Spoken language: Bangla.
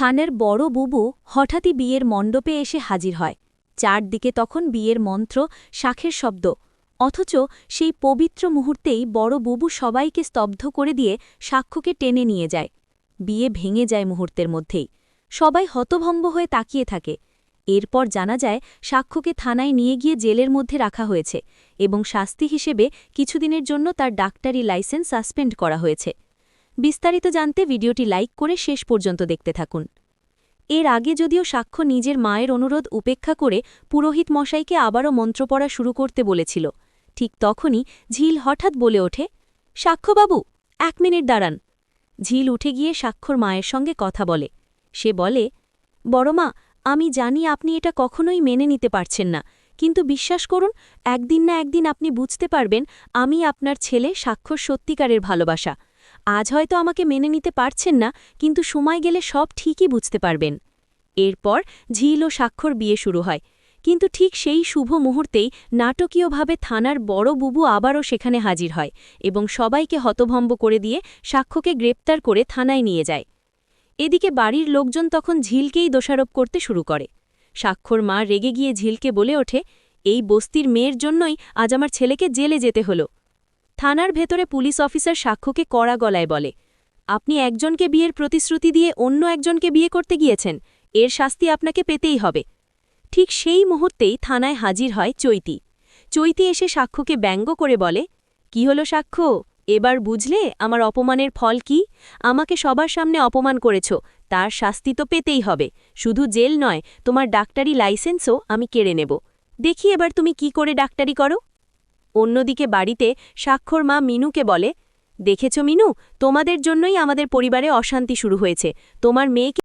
থানের বড় বুবু হঠাৎই বিয়ের মণ্ডপে এসে হাজির হয়। চারদিকে তখন বিয়ের মন্ত্র, শাখের শব্দ। অথচ সেই পবিত্র মুহূর্তেই বড় বুবু সবাইকে স্তব্ধ করে দিয়ে সাক্ষ্যকে টেনে নিয়ে যায়। বিয়ে ভেঙে যায় মুহূর্তের মধ্যেই। সবাই হতভম্ব হয়ে তাকিয়ে থাকে। এরপর জানা যায়, সাক্ষ্যকে থানায় নিয়ে গিয়ে জেলের মধ্যে রাখা হয়েছে এবং শাস্তি হিসেবে কিছুদিনের জন্য তার ডাক্তারি লাইসেন্স সাসপেন্ড করা হয়েছে। বিস্তারিত জানতে ভিডিওটি লাইক করে শেষ পর্যন্ত দেখতে থাকুন। এর আগে যদিও সাক্ষ্য নিজের মায়ের অনুরোধ উপেক্ষা করে পুরোহিত মশাইকে আবারও মন্ত্র পড়া শুরু করতে বলেছিল, ঠিক তখনই ঝিল হঠাৎ বলে ওঠে, সাক্ষ্যবাবু, এক মিনিট দাঁড়ান। ঝিল উঠে গিয়ে সাক্ষর মায়ের সঙ্গে কথা বলে। সে বলে বড়মা আমি জানি আপনি এটা কখনোই মেনে নিতে পারছেন না, কিন্তু বিশ্বাস করুন, একদিন না একদিন আপনি বুঝতে পারবেন, আমি আপনার ছেলে সাক্ষর সত্যিকারের ভালোবাসা। আজ হয়তো আমাকে মেনে নিতে পারছেন না, কিন্তু সময় গেলে সব ঠিকই বুঝতে পারবেন। এরপর ঝিল ও স্বাক্ষর বিয়ে শুরু হয়। কিন্তু ঠিক সেই শুভ মুহূর্তেই নাটকীয়ভাবে থানার বড় বুবু আবারও সেখানে হাজির হয় এবং সবাইকে হতভম্ব করে দিয়ে সাক্ষ্যকে গ্রেপ্তার করে থানায় নিয়ে যায়। এদিকে বাড়ির লোকজন তখন ঝিলকেই দোষারোপ করতে শুরু করে। সাক্ষর মা রেগে গিয়ে ঝিলকে বলে ওঠে, এই বস্তির মেয়ের জন্যই আজ আমার ছেলেকে জেলে যেতে হলো। থানার ভেতরে পুলিশ অফিসার সাক্ষ্যকে কড়া গলায় বলে, আপনি একজনকে বিয়ের প্রতিশ্রুতি দিয়ে অন্য একজনকে বিয়ে করতে গিয়েছেন, এর শাস্তি আপনাকে পেতেই হবে। ঠিক সেই মুহূর্তেই থানায় হাজির হয় চৈতি। চৈতি এসে সাক্ষ্যকে ব্যঙ্গ করে বলে, কি হলো সাক্ষ্য? এবার বুঝলে আমার অপমানের ফল কি? আমাকে সবার সামনে অপমান করেছ, তার শাস্তি তো পেতেই হবে। শুধু জেল নয়, তোমার ডাক্তারি লাইসেন্সও আমি কেড়ে নেব। দেখি এবার তুমি কি করে ডাক্তারি করো। অন্যদিকে বাড়িতে স্বাক্ষর মা মিনুকে বলে, দেখেছ মিনু, তোমাদের জন্যই আমাদের পরিবারে অশান্তি শুরু হয়েছে। তোমার মেয়েকে